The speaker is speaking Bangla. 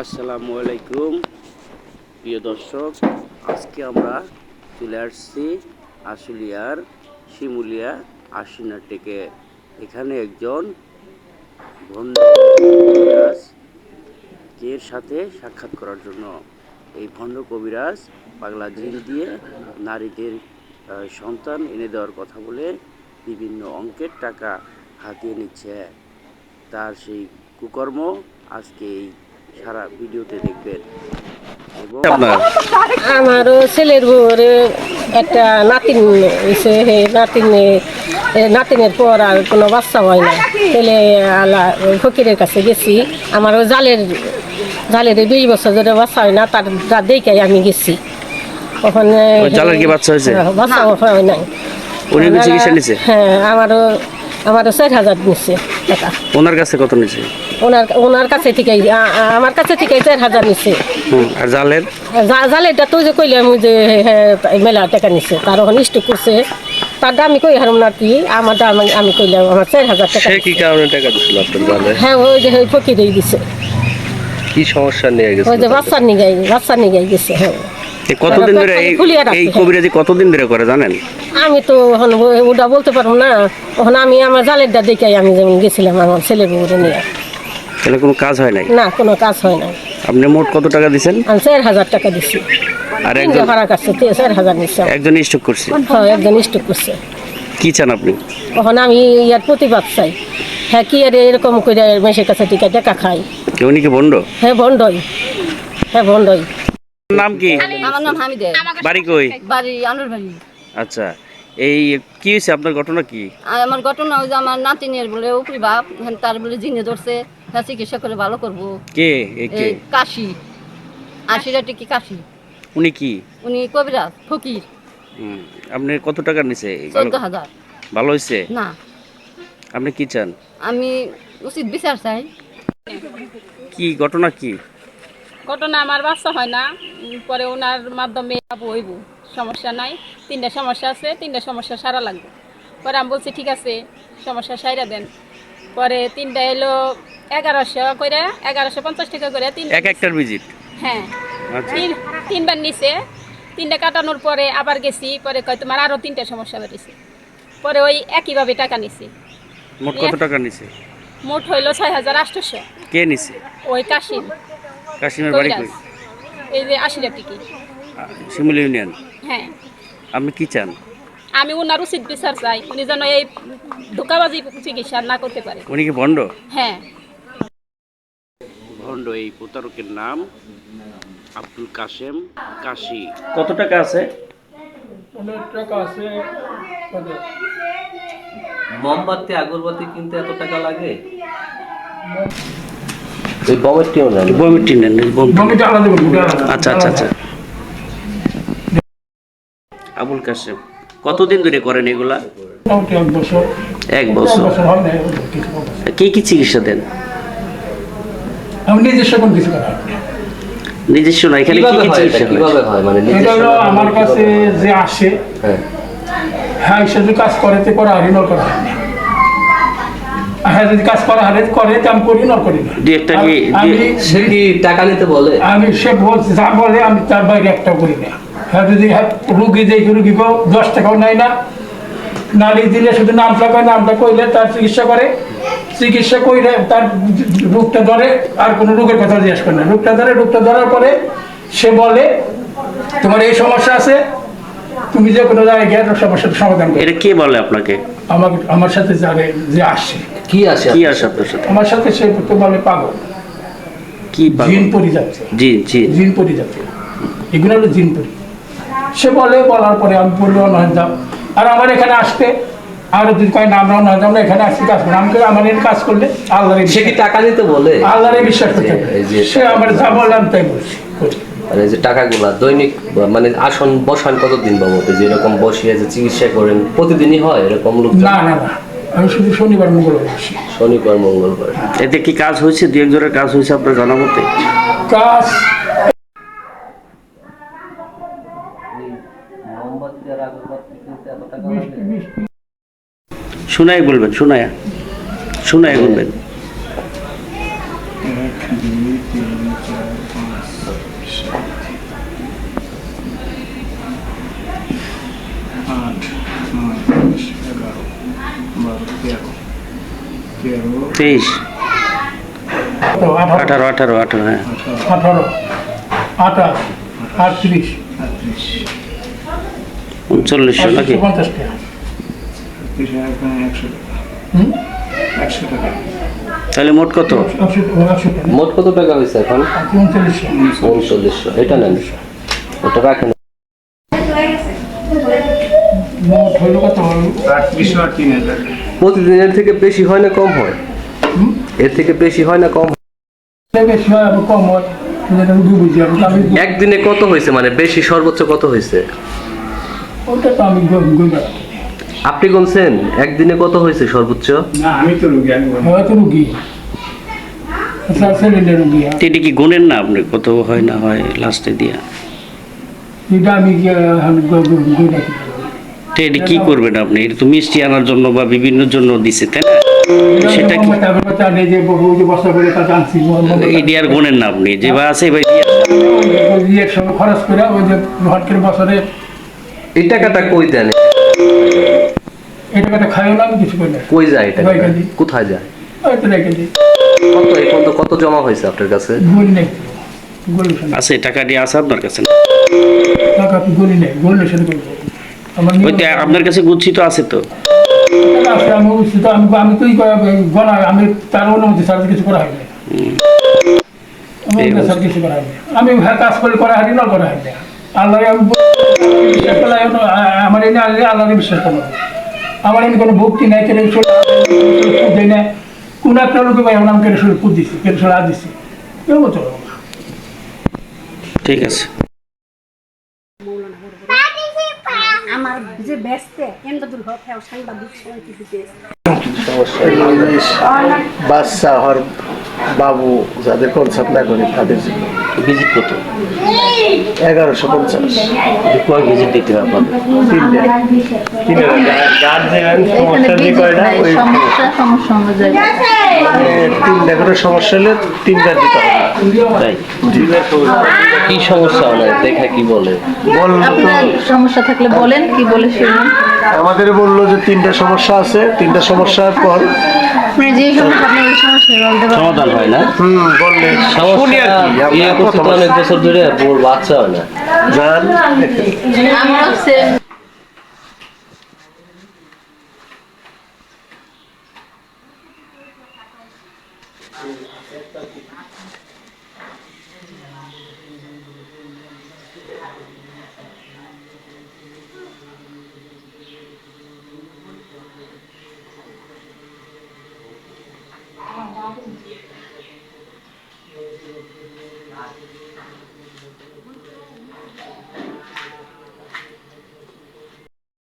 আসসালামু আলাইকুম প্রিয় দর্শক, আজকে আমরা চলে আসছি আশুলিয়ার শিমুলিয়া আশিনা টেকে এখানে একজন ভণ্ড কবিরাজ, এর সাথে সাক্ষাৎ করার জন্য। এই ভণ্ড কবিরাজ পাগলা জিন দিয়ে নারীদের সন্তান এনে দেওয়ার কথা বলে বিভিন্ন অঙ্কের টাকা হাতিয়ে নিচ্ছে। তার সেই কুকর্ম আজকে এই সারা ভিডিওতে দেখবেন। আমারও ছেলের বউরে একটা নাতিন হয়েছে হে নাতিন নাতিনের পর আর কোনো বাচ্চা হয় না। ছেলে আলা ফকিরের কাছে গেছি। আমারও জালের জালের দুই বছর ধরে বাচ্চা হয় না তার যা দেখে আমি গেছি। ওখানে জালের কি বাচ্চা হয়েছে? হ্যাঁ, বাচ্চা হয় নাই। উনি কি চিকিৎসা নিছে? হ্যাঁ আমারও আমারও চার হাজার নিচ্ছে টাকা। ওনার কাছে কত নিছে? ওনার ওনার কাছে থেকে আমার কাছে থেকে চার হাজার আর জালের? জা- জালেটা তো যে কইলাম যে হ্যাঁ, মেলা টাকা নিচ্ছে তার ওখানে স্টক করছে। তার দাম আমি কই হারম না কি আমার দাম আমি- আমি কইলাম আমার চার হাজার টাকা কি কারণে টাকা দিছিল আপনার জালে? হ্যাঁ ওই যে ওই ফকিরেই দিছে। কি সমস্যা নিয়ে ওই গেছিল যে বাচ্চার নিগাই বাচ্চার নিগাই গেছে হ্যাঁ। কতদিন ধরে এই এই হ্যাঁ। কবিরাজি কতদিন ধরে করে জানেন? আমি তো এখন ওটা বলতে পারব না। ওখানে আমি আমার জালেরটা দেখে আমি যেমন গেছিলাম আমার ছেলে বউরে নিয়ে। তাহলে কোনো কাজ হয় নাই? না কোনো কাজ হয় না আপনি মোট কত টাকা দিছেন? আমি চার হাজার টাকা দিছি। আর একজন ভাড়া কাটছে তে- চার হাজার নিচ্ছে একজন স্টক করছে? হ্যাঁ একজন স্টক করছে। কি চান আপনি? তখন আমি ইয়ার প্রতিবাদ চাই। হ্যাঁ কি আর এরকম করে মেসের কাছে টিকা টাকা খাই? কেউ কি বন্ড হ্যাঁ ভণ্ডই। হ্যাঁ ভণ্ডই। নাম কি? আমার নাম হামিদে। বাড়ি কই? বাড়ি আনুর বাড়ি আচ্ছা এই কি হয়েছে আপনার ঘটনা কি? আর আমার ঘটনা ওই যে আমার নাতিনের বলে উপরি বাপ তার বলে জিনে ধরছে। হ্যাঁ চিকিৎসা করে ভালো করব। কে? এ কে? এই কাশি। আশিটা টিকি কাশি? উনি কি? উনি কবিরাজ ফকির। হুম, আপনি কত টাকা নিছে? চোদ্দ হাজার। ভালো হয়েছে না। আপনি কি চান? আমি উচিত বিচার চাই। কি ঘটনা কি? ঘটনা আমার বাচ্চা হয় না। উম, পরে ওনার মাধ্যমে আবু হইব। সমস্যা নাই। তিনটা সমস্যা আছে। তিনটা সমস্যা সারা লাগবে। পরে আমি বলছি ঠিক আছে সমস্যা সাইরা দেন। পরে তিনটা এলো এগারোশো করে এগারোশো পঞ্চাশ টাকা করে তিন এক একটার ভিজিট হ্যাঁ। আচ্ছা। তিন তিনবার নিছে। তিনটা কাটানোর পরে আবার গেছি পরে কয় তোমার আরও তিনটা সমস্যা বেরিয়েছে পরে ওই একইভাবে টাকা নিছি। মোট কত টাকা নিছে? মোট হইল ছয় হাজার আটশোশো কে নিছে? ওই কাশিম। কাশিমের বাড়ি কই? এই যে আশিটা টিকি। শিমুল ইউনিয়ন? হ্যাঁ। আপনি কি চান? আমি ওনার উচিত বিচার চাই। উনি যেন এই ধোকাবাজি চিকিৎসা না করতে পারে। উনি কি বন্ড হ্যাঁ। ভণ্ড এই প্রতারকের নাম আব্দুল কাশেম কাশি। কত টাকা আছে? মোমবাতি আগরবাতি কিনতে এত টাকা লাগে? নেন। নেন আচ্ছা আচ্ছা আচ্ছা। আবুল কাশেম কতদিন ধরে করেন এগুলা? এক বছর। এক বছর। কি কি চিকিৎসা দেন? আমি নিজস্ব কোনো কিছু করা নিজস্ব না এখানে কি কীভাবে হয় চিকিৎসা কীভাবে হয়? মানে নিজস্ব আমার কাছে যে আসে হ্যাঁ। হ্যাঁ সে যদি কাজ করে তে করা হারি নর করা হয় হ্যাঁ যদি কাজ করা হারে করে তো আমি করি নর করি না। দুই একটা কি আমি সে কি টাকা নিতে বলে? আমি সে বলছে যা বলে আমি তার বাইরে একটা করি না। হ্যাঁ যদি হ্যাঁ রুগী দেখি রুগী কেউ দশ টাকাও নেয় না। নালি দিলে শুধু নামটা কয় নামটা কইলে তার চিকিৎসা করে। চিকিৎসা কইলে তার রোগটা ধরে আর কোনো রোগের কথা জিজ্ঞেস করে না। রোগটা ধরে রোগটা ধরার পরে সে বলে তোমার এই সমস্যা আছে তুমি যে কোনো জায়গায় গিয়ে সমস্যার সমাধান করো। এটা কে বলে আপনাকে? আমাকে আমার সাথে যারে যে আসে। কি আসে কি আসে আপনার সাথে? আমার সাথে সে তো বলে পাগল। কি পাগল? জিন পরি যাচ্ছে জি জি। জিন পরি যাচ্ছে এগুলো হলো জিন পরি সে বলে বলার পরে আমি নয় যাও। আর আমার এখানে আসতে আর যদি কয় নাম নাও নয় আমরা এখানে আসছি কাজ করি। আমি আমার এর কাজ করলে আল্লাহরে সে কি টাকা নিতে বলে? আল্লাহরে বিশ্বাস করতে হবে। যে- সে আমার যা বললাম তাই বলছি। মানে এই যে টাকাগুলা দৈনিক মানে আসন বসান কতদিন বাবদ? যেরকম বসিয়ে যে চিকিৎসা করেন প্রতিদিনই হয় এরকম লোক না না না। আমি শুধু শনিবার মঙ্গলবার আসি। শনিবার মঙ্গলবার। এতে কি কাজ হয়েছে? দু একজনের কাজ হয়েছে আপনার জানা মতে কাজ শোনাই বলবেন শোনায়া শোনায় বলবেন। তেইশ। আঠারো। আঠারো আঠারো আঠারো হ্যাঁ। আঠারো আঠাশ আটত্রিশ। আটত্রিশ উনচল্লিশশো নাকি? পঞ্চাশ টাকা। একশো টাকা। হুম? একশো টাকা। তাহলে মোট কত? মোট কত টাকা হয়েছে এখন? উনচল্লিশশো। এটা নেন। ওটা রাখেন হাজার। প্রতিদিনের থেকে বেশি হয় না কম হয়? এর থেকে বেশি হয় না কম হয়? হয় হয়। একদিনে কত হয়েছে মানে বেশি সর্বোচ্চ কত হয়েছে? ওটা তো আমি আপনি গুনছেন? একদিনে কত হয়েছে সর্বোচ্চ? না আমি তো রুগী আমি বলব। হয়তো রুগী। সিলিন্ডার রুগী তো এটা কি গুণেন না আপনি? কত হয় না হয় লাস্টে দিয়া? এটা আমি তো এটা কি করবেন আপনি? এটা তো মিষ্টি আনার জন্য বা বিভিন্ন জন্য দিছে তাই না? সেটা কি? এটি আর গুণেন না আপনি? যে বা আছে ভাই খরচ করে ওই যে হট বছরে এই টাকাটা কই দেন? এই টাকাটা খাইও না আমি কিছু করি না। কই যায় এটা। কোথায় যায়? কত এই পর্যন্ত কত জমা হয়েছে আপনার কাছে? গলি নেই। গলি শোনা আছে আপনার কাছে? টাকা আপনি নেই করব আপনার কাছে গুচ্ছিত আছে তো? আমি আমি আমি তো আমি তার অনুমতি ছাড়া তো কিছু করা হয়নি আমি হ্যাঁ কাজ করে করা হয়নি না করা আল্লাহ আমি বল- বিশ্বাস আমি আ- আমার এনে আল্লাহ আল্লাহরে বিশ্বাস করব আমার এনে কোনো ভক্তি নাই কেন দেয় না? কোন একটা লোকে ভাই আমার কেন শুরু পুত দিছি কেন শুরু আজ দিছি? কেউ বলতে ঠিক আছে। আমার যে ব্যস্তে এমদাদুল হক হ্যাঁ সাংবাদিক বাচ্চা হর বাবু যাদের কনসার্ট না করে তাদের জন্য। ভিজিট কত? এগারোশো পঞ্চাশ। কয় ভিজিট দিতে হবে আপনাদের? তিনটে। গার্জেন সমস্যা যে করে না ওই সমস্যা সমস্যা তিনটা করে সমস্যা হলে তিনবার দিতে হবে তাই? কি সমস্যা দেখা কি বলে? সমস্যা থাকলে বলেন কি বলে শুনুন। আমাদের বলল যে তিনটা সমস্যা আছে তিনটা সমস্যার পর সমস্যা সমস্যা পারেন। সমাধান হয় না? হুম বললে প্রথম অনেক বছর ধরে বাচ্চা হয় না। জান।